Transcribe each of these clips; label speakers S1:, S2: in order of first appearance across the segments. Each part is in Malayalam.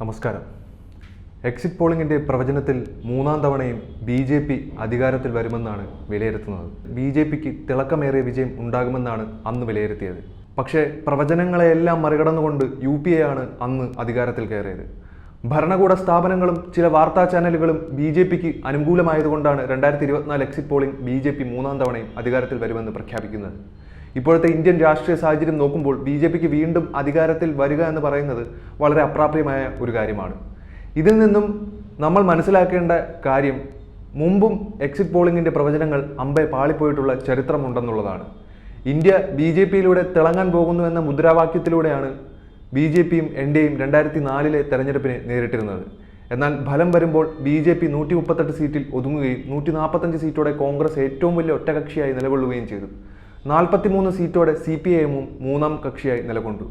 S1: നമസ്കാരം. എക്സിറ്റ് പോളിംഗിന്റെ പ്രവചനത്തിൽ മൂന്നാം തവണയും ബി ജെ പി അധികാരത്തിൽ വരുമെന്നാണ് വിലയിരുത്തുന്നത്. ബി ജെ പിക്ക് തിളക്കമേറിയ വിജയം ഉണ്ടാകുമെന്നാണ് അന്ന് വിലയിരുത്തിയത്. പക്ഷേ പ്രവചനങ്ങളെയെല്ലാം മറികടന്നുകൊണ്ട് യു പി എ ആണ് അന്ന് അധികാരത്തിൽ കയറിയത്. ഭരണകൂട സ്ഥാപനങ്ങളും ചില വാർത്താ ചാനലുകളും ബി ജെ പിക്ക് അനുകൂലമായതുകൊണ്ടാണ് രണ്ടായിരത്തി ഇരുപത്തിനാല് exit polling B J P മൂന്നാം തവണയും അധികാരത്തിൽ വരുമെന്ന് പ്രഖ്യാപിക്കുന്നത്. ഇപ്പോഴത്തെ ഇന്ത്യൻ രാഷ്ട്രീയ സാഹചര്യം നോക്കുമ്പോൾ ബി ജെ പിക്ക് വീണ്ടും അധികാരത്തിൽ വരിക എന്ന് പറയുന്നത് വളരെ അപ്രാപ്യമായ ഒരു കാര്യമാണ്. ഇതിൽ നിന്നും നമ്മൾ മനസ്സിലാക്കേണ്ട കാര്യം മുമ്പും എക്സിറ്റ് പോളിംഗിന്റെ പ്രവചനങ്ങൾ അമ്പെ പാളിപ്പോയിട്ടുള്ള ചരിത്രമുണ്ടെന്നുള്ളതാണ്. ഇന്ത്യ ബി ജെ പിയിലൂടെ തിളങ്ങാൻ പോകുന്നു എന്ന മുദ്രാവാക്യത്തിലൂടെയാണ് ബി ജെ പിയും എൻ ഡി എയും രണ്ടായിരത്തി നാലിലെ തെരഞ്ഞെടുപ്പിനെ നേരിട്ടിരുന്നത്. എന്നാൽ ഫലം വരുമ്പോൾ ബി ജെ പി നൂറ്റി മുപ്പത്തെട്ട് സീറ്റിൽ ഒതുങ്ങുകയും നൂറ്റി നാൽപ്പത്തഞ്ച് സീറ്റോടെ കോൺഗ്രസ് ഏറ്റവും വലിയ ഒറ്റകക്ഷിയായി നിലകൊള്ളുകയും ചെയ്തു. നാൽപ്പത്തിമൂന്ന് സീറ്റോടെ സി പി ഐഎമ്മും മൂന്നാം കക്ഷിയായി നിലകൊണ്ടു.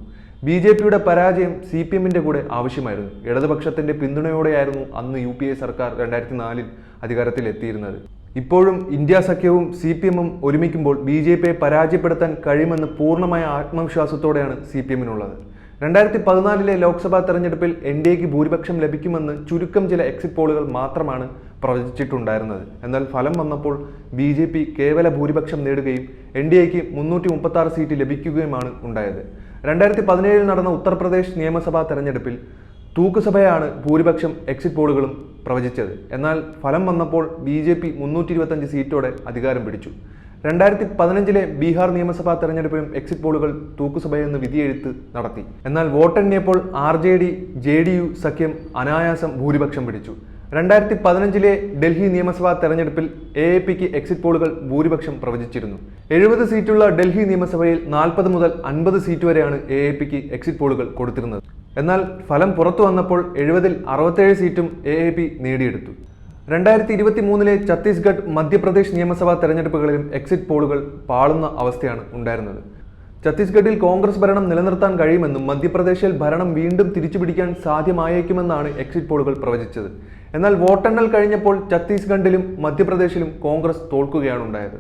S1: ബി ജെ പിയുടെ പരാജയം സി പി എമ്മിന്റെ കൂടെ ആവശ്യമായിരുന്നു. ഇടതുപക്ഷത്തിന്റെ പിന്തുണയോടെയായിരുന്നു അന്ന് യു പി എ സർക്കാർ രണ്ടായിരത്തി നാലിൽ അധികാരത്തിൽ എത്തിയിരുന്നത് ഇപ്പോഴും ഇന്ത്യ സഖ്യവും സി പി എമ്മും ഒരുമിക്കുമ്പോൾ ബി ജെ പിയെ പരാജയപ്പെടുത്താൻ കഴിയുമെന്ന് പൂർണമായ ആത്മവിശ്വാസത്തോടെയാണ് സി പി എമ്മിനുള്ളത്. രണ്ടായിരത്തി പതിനാലിലെ ലോക്സഭാ തെരഞ്ഞെടുപ്പിൽ എൻ ഡി എക്ക് ഭൂരിപക്ഷം ലഭിക്കുമെന്ന് ചുരുക്കം ചില എക്സിറ്റ് പോളുകൾ മാത്രമാണ് പ്രവചിച്ചിട്ടുണ്ടായിരുന്നത്. എന്നാൽ ഫലം വന്നപ്പോൾ ബി ജെ പി കേവല ഭൂരിപക്ഷം നേടുകയും എൻ ഡി എക്ക് മുന്നൂറ്റി മുപ്പത്തി ആറ് സീറ്റ് ലഭിക്കുകയുമാണ് ഉണ്ടായത്. രണ്ടായിരത്തി പതിനേഴിൽ നടന്ന ഉത്തർപ്രദേശ് നിയമസഭാ തെരഞ്ഞെടുപ്പിൽ തൂക്കുസഭയാണ് ഭൂരിപക്ഷം എക്സിറ്റ് പോളുകളും പ്രവചിച്ചത്. എന്നാൽ ഫലം വന്നപ്പോൾ ബി ജെ പി മുന്നൂറ്റി ഇരുപത്തഞ്ച് സീറ്റോടെ അധികാരം പിടിച്ചു. രണ്ടായിരത്തി പതിനഞ്ചിലെ ബീഹാർ നിയമസഭാ തെരഞ്ഞെടുപ്പിലും എക്സിറ്റ് പോളുകൾ തൂക്കുസഭയെന്ന് വിധിയെഴുത്ത് നടത്തി. എന്നാൽ വോട്ടെണ്ണിയപ്പോൾ R J D J D U സഖ്യം അനായാസം ഭൂരിപക്ഷം പിടിച്ചു. രണ്ടായിരത്തി പതിനഞ്ചിലെ ഡൽഹി നിയമസഭാ തെരഞ്ഞെടുപ്പിൽ എ എ പിക്ക് എക്സിറ്റ് പോളുകൾ ഭൂരിപക്ഷം പ്രവചിച്ചിരുന്നു. എഴുപത് സീറ്റുള്ള ഡൽഹി നിയമസഭയിൽ നാൽപ്പത് മുതൽ അൻപത് സീറ്റ് വരെയാണ് എ എ പിക്ക് എക്സിറ്റ് പോളുകൾ കൊടുത്തിരുന്നത്. എന്നാൽ ഫലം പുറത്തു വന്നപ്പോൾ എഴുപതിൽ അറുപത്തേഴ് സീറ്റും എ എ പി നേടിയെടുത്തു. രണ്ടായിരത്തി ഇരുപത്തി മൂന്നിലെ ഛത്തീസ്ഗഡ് മധ്യപ്രദേശ് നിയമസഭാ തെരഞ്ഞെടുപ്പുകളിലും എക്സിറ്റ് പോളുകൾ പാളുന്ന അവസ്ഥയാണ് ഉണ്ടായിരുന്നത്. ഛത്തീസ്ഗഡിൽ കോൺഗ്രസ് ഭരണം നിലനിർത്താൻ കഴിയുമെന്നും മധ്യപ്രദേശിൽ ഭരണം വീണ്ടും തിരിച്ചുപിടിക്കാൻ സാധ്യമായേക്കുമെന്നാണ് എക്സിറ്റ് പോളുകൾ പ്രവചിച്ചത്. എന്നാൽ വോട്ടെണ്ണൽ കഴിഞ്ഞപ്പോൾ ഛത്തീസ്ഗഡിലും മധ്യപ്രദേശിലും കോൺഗ്രസ് തോൽക്കുകയാണ് ഉണ്ടായത്